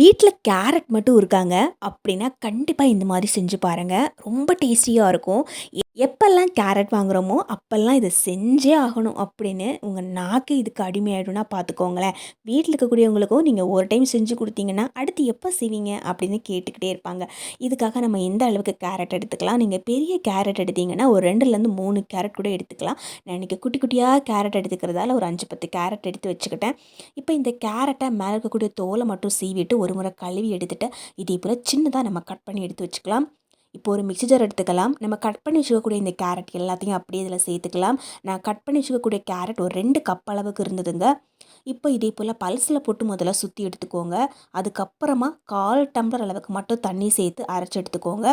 வீட்டில் கேரட் மட்டும் இருக்காங்க அப்படின்னா கண்டிப்பாக இந்த மாதிரி செஞ்சு பாருங்கள் ரொம்ப டேஸ்டியாக இருக்கும். எப்பெல்லாம் கேரட் வாங்குகிறோமோ அப்போல்லாம் இதை செஞ்சே ஆகணும் அப்படின்னு உங்கள் நாக்கு இதுக்கு அடிமையாயிடும்னா பார்த்துக்கோங்களேன் வீட்டில் இருக்கக்கூடியவங்களுக்கும் நீங்கள் ஒரு டைம் செஞ்சு கொடுத்தீங்கன்னா அடுத்து எப்போ செய்வீங்க அப்படின்னு கேட்டுக்கிட்டே இருப்பாங்க. இதுக்காக நம்ம எந்த அளவுக்கு கேரட் எடுத்துக்கலாம்? நீங்கள் பெரிய கேரட் எடுத்தீங்கன்னா ஒரு ரெண்டுலேருந்து மூணு கேரட் கூட எடுத்துக்கலாம். நான் இன்றைக்கி குட்டி குட்டியாக கேரட் எடுத்துக்கிறதால ஒரு அஞ்சு பத்து கேரட் எடுத்து வச்சுக்கிட்டேன். இப்போ இந்த கேரட்டை மேலே இருக்கக்கூடிய தோலை மட்டும் சீவிட்டு ஒரு முறை கழுவி எடுத்துகிட்டு இதே போல் சின்னதாக நம்ம கட் பண்ணி எடுத்து வச்சுக்கலாம். இப்போ ஒரு மிக்ஸி ஜார் எடுத்துக்கலாம். நம்ம கட் பண்ணி வச்சுக்கக்கூடிய இந்த கேரட் எல்லாத்தையும் அப்படியே இதில் சேர்த்துக்கலாம். நான் கட் பண்ணி வச்சுக்கக்கூடிய கேரட் ஒரு ரெண்டு கப் அளவுக்கு இருந்ததுங்க. இப்போ இதே போல் பல்ஸில் போட்டு முதல்ல சுற்றி எடுத்துக்கோங்க. அதுக்கப்புறமா கால் டம்ளர் அளவுக்கு மட்டும் தண்ணி சேர்த்து அரைச்சி எடுத்துக்கோங்க.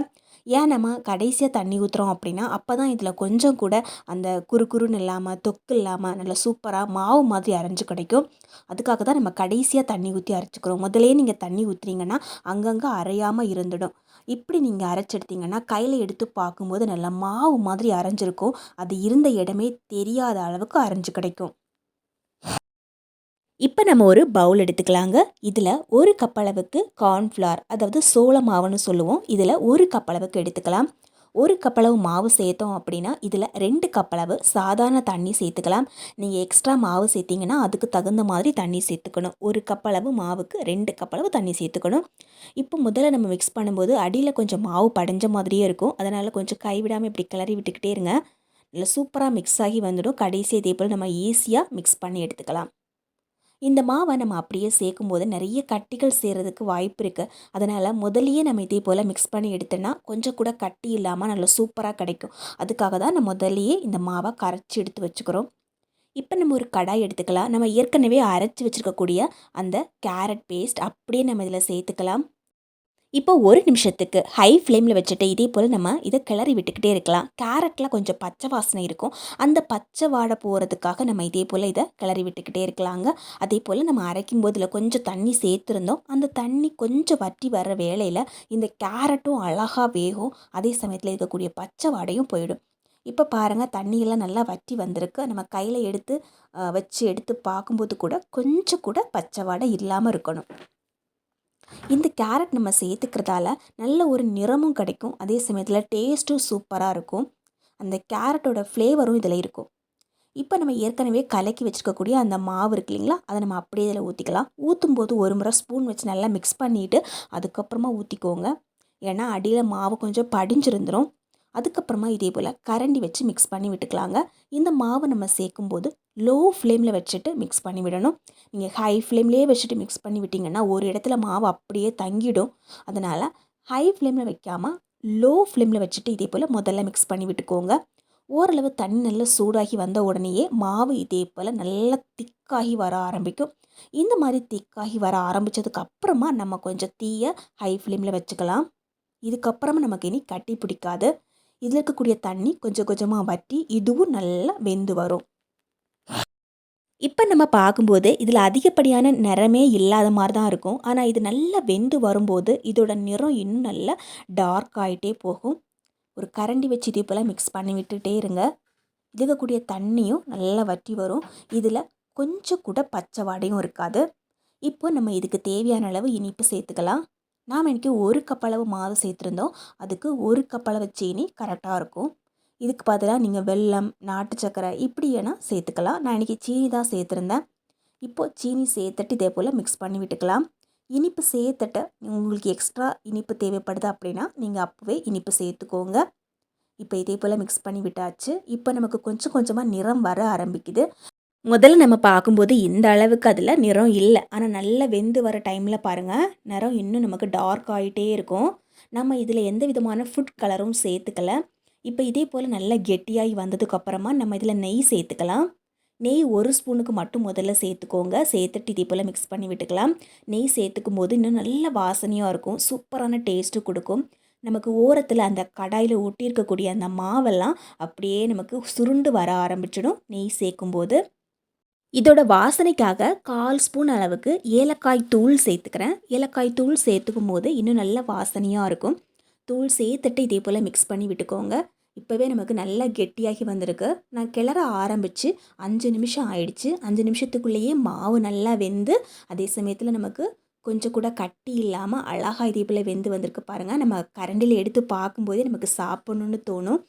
ஏன் நம்ம கடைசியாக தண்ணி ஊற்றுறோம் அப்படின்னா அப்போ தான் இதில் கொஞ்சம் கூட அந்த குறுக்குறுன்னு இல்லாமல் தொக்கு இல்லாமல் நல்லா சூப்பராக மாவு மாதிரி அரைஞ்சு கிடைக்கும். அதுக்காக தான் நம்ம கடைசியாக தண்ணி ஊற்றி அரைச்சிக்கிறோம். முதலே நீங்கள் தண்ணி ஊற்றுறீங்கன்னா அங்கங்கே அரையாமல் இருந்துடும். இப்படி நீங்கள் பார்த்திங்கன்னா கையில் எடுத்து பார்க்கும்போது நல்லா மாவு மாதிரி அரைஞ்சிருக்கும். அது இருந்த இடமே தெரியாத அளவுக்கு அரைஞ்சு கிடைக்கும். இப்போ நம்ம ஒரு பவுல் எடுத்துக்கலாங்க. இதில் ஒரு கப் அளவுக்கு அதாவது சோள மாவுன்னு சொல்லுவோம். இதில் ஒரு கப் அளவுக்கு எடுத்துக்கலாம். ஒரு கப்பளவு மாவு சேர்த்தோம் அப்படின்னா இதில் ரெண்டு கப்பளவு சாதாரண தண்ணி சேர்த்துக்கலாம். நீங்கள் எக்ஸ்ட்ரா மாவு சேர்த்திங்கன்னா அதுக்கு தகுந்த மாதிரி தண்ணி சேர்த்துக்கணும். ஒரு கப்பளவு மாவுக்கு ரெண்டு கப்பளவு தண்ணி சேர்த்துக்கணும். இப்போ முதல்ல நம்ம மிக்ஸ் பண்ணும்போது அடியில் கொஞ்சம் மாவு படைஞ்ச மாதிரியே இருக்கும். அதனால் கொஞ்சம் கைவிடாமல் இப்படி கிளறி விட்டுக்கிட்டே இருங்க. நல்லா சூப்பராக மிக்ஸ் ஆகி வந்துடும். கடைசி இதே போல் நம்ம ஈஸியாக மிக்ஸ் பண்ணி எடுத்துக்கலாம். இந்த மாவை நம்ம அப்படியே சேர்க்கும்போது நிறைய கட்டிகள் சேர்கிறதுக்கு வாய்ப்பு இருக்குது அதனால் முதலியே நம்ம இதே போல் மிக்ஸ் பண்ணி எடுத்தோன்னா கொஞ்சம் கூட கட்டி இல்லாமல் நல்லா சூப்பராக கிடைக்கும். அதுக்காக தான் நம்ம முதல்லையே இந்த மாவை கரைச்சி எடுத்து வச்சுக்கிறோம். இப்போ நம்ம ஒரு கடாய் எடுத்துக்கலாம். நம்ம ஏற்கனவே அரைச்சி வச்சுருக்கக்கூடிய அந்த கேரட் பேஸ்ட் அப்படியே நம்ம இதில் சேர்த்துக்கலாம். இப்போ ஒரு நிமிஷத்துக்கு ஹை ஃப்ளேமில் வச்சுட்டு இதே போல் நம்ம இதை கிளறி விட்டுக்கிட்டே இருக்கலாம். கேரட்டில் கொஞ்சம் பச்சை வாசனை இருக்கும். அந்த பச்சை வாடை போகிறதுக்காக நம்ம இதே போல் இதை கிளறி விட்டுக்கிட்டே இருக்கலாங்க. அதே போல் நம்ம அரைக்கும் போதில் கொஞ்சம் தண்ணி சேர்த்துருந்தோம். அந்த தண்ணி கொஞ்சம் வட்டி வர்ற வேளையில் இந்த கேரட்டும் அழகாக வேகும். அதே சமயத்தில் இருக்கக்கூடிய பச்சை வாடையும் போயிடும். இப்போ பாருங்கள் தண்ணியெல்லாம் நல்லா வற்றி வந்திருக்கு. நம்ம கையில் எடுத்து வச்சு எடுத்து பார்க்கும்போது கூட கொஞ்சம் கூட பச்சை வாடை இல்லாமல் இருக்கணும். இந்த கேரட் நம்ம சேர்த்துக்கிறதால நல்ல ஒரு நிறமும் கிடைக்கும். அதே சமயத்தில் டேஸ்ட்டும் சூப்பராக இருக்கும். அந்த கேரட்டோட ஃப்ளேவரும் இதில் இருக்கும். இப்போ நம்ம ஏற்கனவே கலக்கி வச்சுருக்கக்கூடிய அந்த மாவு இருக்கு இல்லைங்களா? அதை நம்ம அப்படியே இதில் ஊற்றிக்கலாம் ஊற்றும் போது ஒரு முறை ஸ்பூன் வச்சு நல்லா மிக்ஸ் பண்ணிவிட்டு அதுக்கப்புறமா ஊற்றிக்கோங்க ஏன்னா அடியில் மாவு கொஞ்சம் படிஞ்சிருந்துடும் அதுக்கப்புறமா இதே போல் கரண்டி வச்சு மிக்ஸ் பண்ணி விட்டுக்கலாங்க. இந்த மாவை நம்ம சேர்க்கும் போது லோ ஃப்ளேமில் வச்சுட்டு மிக்ஸ் பண்ணி விடணும். நீங்கள் ஹை ஃப்ளேம்லேயே வச்சுட்டு மிக்ஸ் பண்ணி விட்டிங்கன்னா ஒரு இடத்துல மாவு அப்படியே தங்கிடும். அதனால் ஹை ஃப்ளேமில் வைக்காமல் லோ ஃப்ளேமில் வச்சுட்டு இதே போல் முதல்ல மிக்ஸ் பண்ணி விட்டுக்கோங்க. ஓரளவு தண்ணி நல்லா சூடாகி வந்த உடனேயே மாவு இதே போல் நல்லா திக்காகி வர ஆரம்பிக்கும். இந்த மாதிரி திக்காகி வர ஆரம்பித்ததுக்கு அப்புறமா நம்ம கொஞ்சம் தீயை ஹை ஃப்ளேமில் வச்சுக்கலாம். இதுக்கப்புறமா நமக்கு இனி கட்டி பிடிக்காது. இதில் இருக்கக்கூடிய தண்ணி கொஞ்சம் கொஞ்சமாக வட்டி இதுவும் நல்லா வெந்து வரும். இப்போ நம்ம பார்க்கும்போது இதில் அதிகப்படியான நிறமே இல்லாத மாதிரி தான் இருக்கும். ஆனால் இது நல்லா வெந்து வரும்போது இதோட நிறம் இன்னும் நல்லா டார்க் ஆகிட்டே போகும். ஒரு கரண்டி வச்சு இதே போல் மிக்ஸ் பண்ணி விட்டுட்டே இருங்க. இது இருக்கக்கூடிய தண்ணியும் நல்லா வற்றி வரும். இதில் கொஞ்சம் கூட பச்சை வாடையும் இருக்காது. இப்போ நம்ம இதுக்கு தேவையான அளவு இனிப்பு சேர்த்துக்கலாம். நாம் இன்றைக்கி ஒரு கப்பளவு மாவு சேர்த்துருந்தோம். அதுக்கு ஒரு கப்பளவு சீனி கரெக்டாக இருக்கும். இதுக்கு பதிலாக நீங்கள் வெல்லம் நாட்டு சக்கரை இப்படி வேணால் சேர்த்துக்கலாம். நான் இன்றைக்கி சீனி தான் சேர்த்துருந்தேன். இப்போது சீனி சேர்த்துட்டு இதே போல் மிக்ஸ் பண்ணி விட்டுக்கலாம். இனிப்பு சேர்த்துட்டு உங்களுக்கு எக்ஸ்ட்ரா இனிப்பு தேவைப்படுது அப்படின்னா நீங்கள் அப்போவே இனிப்பு சேர்த்துக்கோங்க. இப்போ இதே போல் மிக்ஸ் பண்ணி விட்டாச்சு. இப்போ நமக்கு கொஞ்சம் கொஞ்சமாக நிறம் வர ஆரம்பிக்குது. முதல்ல நம்ம பார்க்கும்போது இந்த அளவுக்கு அதில் நிறம் இல்லை. ஆனால் நல்லா வெந்து வர டைமில் பாருங்கள் நிறம் இன்னும் நமக்கு டார்க் ஆகிட்டே இருக்கும். நம்ம இதில் எந்த விதமான ஃபுட் கலரும் சேர்த்துக்கல. இப்போ இதே போல் நல்லா கெட்டியாகி வந்ததுக்கப்புறமா நம்ம இதில் நெய் சேர்த்துக்கலாம். நெய் ஒரு ஸ்பூனுக்கு மட்டும் முதல்ல சேர்த்துக்கோங்க. சேர்த்துட்டு இதே போல் மிக்ஸ் பண்ணி விட்டுக்கலாம். நெய் சேர்த்துக்கும் போது இன்னும் நல்ல வாசனையாக இருக்கும். சூப்பரான டேஸ்ட்டு கொடுக்கும். நமக்கு ஓரத்தில் அந்த கடாயில் ஒட்டியிருக்கக்கூடிய அந்த மாவெல்லாம் அப்படியே நமக்கு சுருண்டு வர ஆரம்பிச்சிடும் நெய் சேர்க்கும்போது. இதோட வாசனைக்காக கால் ஸ்பூன் அளவுக்கு ஏலக்காய் தூள் சேர்த்துக்கிறேன். ஏலக்காய் தூள் சேர்த்துக்கும் போது இன்னும் நல்ல வாசனையாக இருக்கும். தூள் சேர்த்துட்டு இதே போல் மிக்ஸ் பண்ணி விட்டுக்கோங்க. இப்போவே நமக்கு நல்லா கெட்டியாகி வந்திருக்கு. நான் கிளற ஆரம்பித்து அஞ்சு நிமிஷம் ஆயிடுச்சு. அஞ்சு நிமிஷத்துக்குள்ளேயே மாவு நல்லா வெந்து அதே சமயத்தில் நமக்கு கொஞ்சம் கூட கட்டி இல்லாமல் அழகாக இதே போல் வெந்து வந்திருக்கு பாருங்கள் நம்ம கரண்டில் எடுத்து பார்க்கும்போதே நமக்கு சாப்பிட்ணுன்னு தோணும்.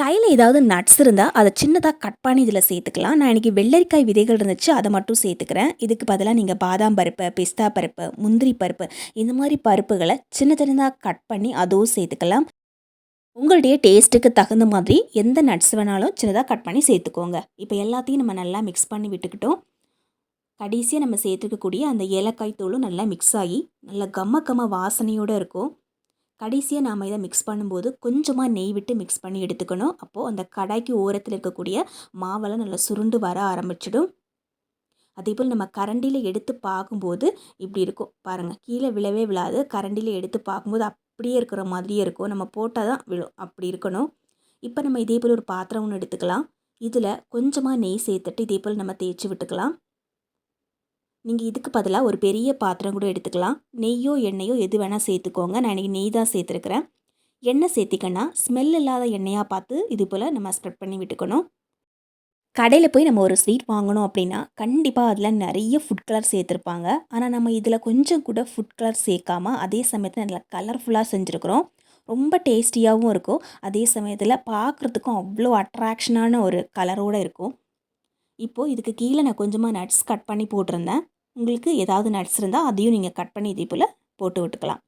கையில் ஏதாவது நட்ஸ் இருந்தால் அதை சின்னதாக கட் பண்ணி இதில் சேர்த்துக்கலாம். நான் இன்றைக்கி வெள்ளரிக்காய் விதைகள் இருந்துச்சு அதை மட்டும் சேர்த்துக்கிறேன். இதுக்கு பதிலாக நீங்கள் பாதாம் பருப்பு பிஸ்தா பருப்பு முந்திரி பருப்பு இந்த மாதிரி பருப்புகளை சின்ன சின்னதாக கட் பண்ணி அதுவும் சேர்த்துக்கலாம். உங்களுடைய டேஸ்ட்டுக்கு தகுந்த மாதிரி எந்த நட்ஸ் வேணாலும் சின்னதாக கட் பண்ணி சேர்த்துக்கோங்க. இப்போ எல்லாத்தையும் நம்ம நல்லா மிக்ஸ் பண்ணி விட்டுக்கிட்டோம். கடைசியாக நம்ம சேர்த்துக்கக்கூடிய அந்த ஏலக்காய் தூளும் நல்லா மிக்ஸ் ஆகி நல்லா கம்ம கம்ம வாசனையோடு இருக்கும். கடைசியாக நாம் இதை மிக்ஸ் பண்ணும்போது கொஞ்சமாக நெய் விட்டு மிக்ஸ் பண்ணி எடுத்துக்கணும். அப்போது அந்த கடாய்க்கு ஓரத்தில் இருக்கக்கூடிய மாவெல்லாம் நல்லா சுருண்டு வர ஆரம்பிச்சிடும். அதே போல் நம்ம கரண்டியில் எடுத்து பார்க்கும்போது இப்படி இருக்கும். பாருங்கள் கீழே விழவே விழாது. கரண்டியில் எடுத்து பார்க்கும்போது அப்படியே இருக்கிற மாதிரியே இருக்கும். நம்ம போட்டால் தான் விழும். அப்படி இருக்கணும். இப்போ நம்ம இதே போல் ஒரு பாத்திரம் ஒன்று எடுத்துக்கலாம். இதில் கொஞ்சமாக நெய் சேர்த்துட்டு இதே போல் நம்ம தேய்ச்சி விட்டுக்கலாம். நீங்கள் இதுக்கு பதிலாக ஒரு பெரிய பாத்திரம் கூட எடுத்துக்கலாம். நெய்யோ எண்ணெயோ எது வேணால் சேர்த்துக்கோங்க. நான் இன்றைக்கி நெய் தான் சேர்த்துருக்குறேன். எண்ணெய் சேர்த்திக்கன்னா ஸ்மெல் இல்லாத எண்ணெயாக பார்த்து இது போல் நம்ம ஸ்ப்ரெட் பண்ணி விட்டுக்கணும். கடையில் போய் நம்ம ஒரு ஸ்வீட் வாங்கணும் அப்படின்னா கண்டிப்பாக அதில் நிறைய ஃபுட் கலர் சேர்த்துருப்பாங்க. ஆனால் நம்ம இதில் கொஞ்சம் கூட ஃபுட் கலர் சேர்க்காமல் அதே சமயத்தில் நல்லா கலர்ஃபுல்லாக செஞ்சுருக்குறோம். ரொம்ப டேஸ்டியாகவும் இருக்கும். அதே சமயத்தில் பார்க்குறதுக்கும் அவ்வளோ அட்ராக்ஷனான ஒரு கலரோடு இருக்கும். இப்போது இதுக்கு கீழே நான் கொஞ்சமாக நட்ஸ் கட் பண்ணி போட்டிருந்தேன். உங்களுக்கு ஏதாவது நட்ஸ் இருந்தால் அதையும் நீங்கள் கட் பண்ணி இதே போல் போட்டு விட்டுக்கலாம்.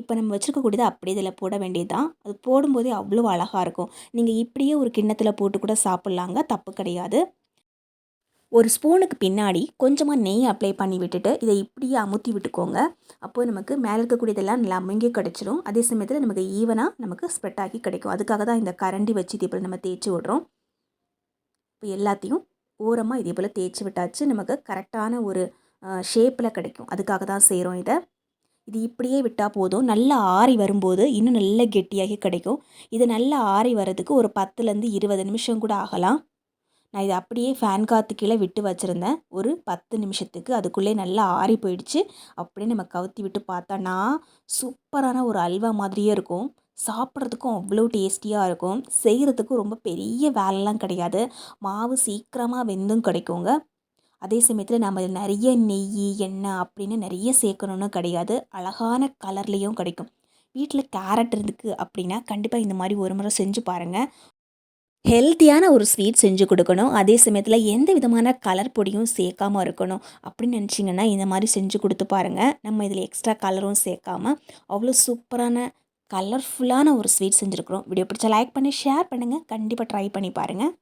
இப்போ நம்ம வச்சுருக்கக்கூடியதை அப்படியே இதில் போட வேண்டியது தான் அது போடும்போதே அவ்வளோ அழகாக இருக்கும். நீங்கள் இப்படியே ஒரு கிண்ணத்தில் போட்டு கூட சாப்பிட்லாங்க. தப்பு கிடையாது. ஒரு ஸ்பூனுக்கு பின்னாடி கொஞ்சமாக நெய் அப்ளை பண்ணி விட்டுட்டு இதை இப்படியே அமுத்தி விட்டுக்கோங்க. அப்போது நமக்கு மேலே இருக்கக்கூடியதெல்லாம் நல்லா அமுங்கி கிடச்சிரும். அதே சமயத்தில் நமக்கு ஈவனாக நமக்கு ஸ்ப்ரெட் ஆகி கிடைக்கும். அதுக்காக தான் இந்த கரண்டி வச்சு இதே போல் நம்ம தேய்ச்சி விட்றோம். இப்போ எல்லாத்தையும் ஓரமாக இதே போல் தேய்ச்சி விட்டாச்சு. நமக்கு கரெக்டான ஒரு ஷேப்பில் கிடைக்கும். அதுக்காக தான் செய்கிறோம் இதை. இது இப்படியே விட்டால் போதும். நல்லா ஆறி வரும்போது இன்னும் நல்ல கெட்டியாகி கிடைக்கும். இது நல்லா ஆறி வர்றதுக்கு ஒரு பத்துலேருந்து இருபது நிமிஷம் கூட ஆகலாம். நான் இதை அப்படியே ஃபேன் காற்று கீழே விட்டு வச்சுருந்தேன். ஒரு பத்து நிமிஷத்துக்கு அதுக்குள்ளே நல்லா ஆறி போயிடுச்சு. அப்படியே நம்ம கவுத்தி விட்டு பார்த்தோன்னா சூப்பரான ஒரு அல்வா மாதிரியே இருக்கும். சாப்பிட்றதுக்கும் அவ்வளோ டேஸ்டியாக இருக்கும். செய்கிறதுக்கும் ரொம்ப பெரிய வேலைலாம் கிடையாது. மாவு சீக்கிரமாக வெந்தும் கிடைக்குங்க. அதே சமயத்தில் நம்ம நிறைய நெய் எண்ணெய் அப்படின்னு நிறைய சேர்க்கணுன்னு கிடையாது. அழகான கலர்லேயும் கிடைக்கும். வீட்டில் கேரட் இருக்குது அப்படின்னா கண்டிப்பாக இந்த மாதிரி ஒரு முறை செஞ்சு பாருங்கள் ஹெல்த்தியான ஒரு ஸ்வீட் செஞ்சு கொடுக்கணும். அதே சமயத்தில் எந்த விதமான கலர் பொடியும் சேர்க்காமல் இருக்கணும் அப்படின்னு நினச்சிங்கன்னா இந்த மாதிரி செஞ்சு கொடுத்து பாருங்கள் நம்ம இதில் எக்ஸ்ட்ரா கலரும் சேர்க்காம அவ்வளோ சூப்பரான கலர்ஃபுல்லான ஒரு ஸ்வீட் செஞ்சுருக்குறோம். வீடியோ பிடிச்சா லைக் பண்ணி ஷேர் பண்ணுங்கள் கண்டிப்பாக ட்ரை பண்ணி பாருங்கள்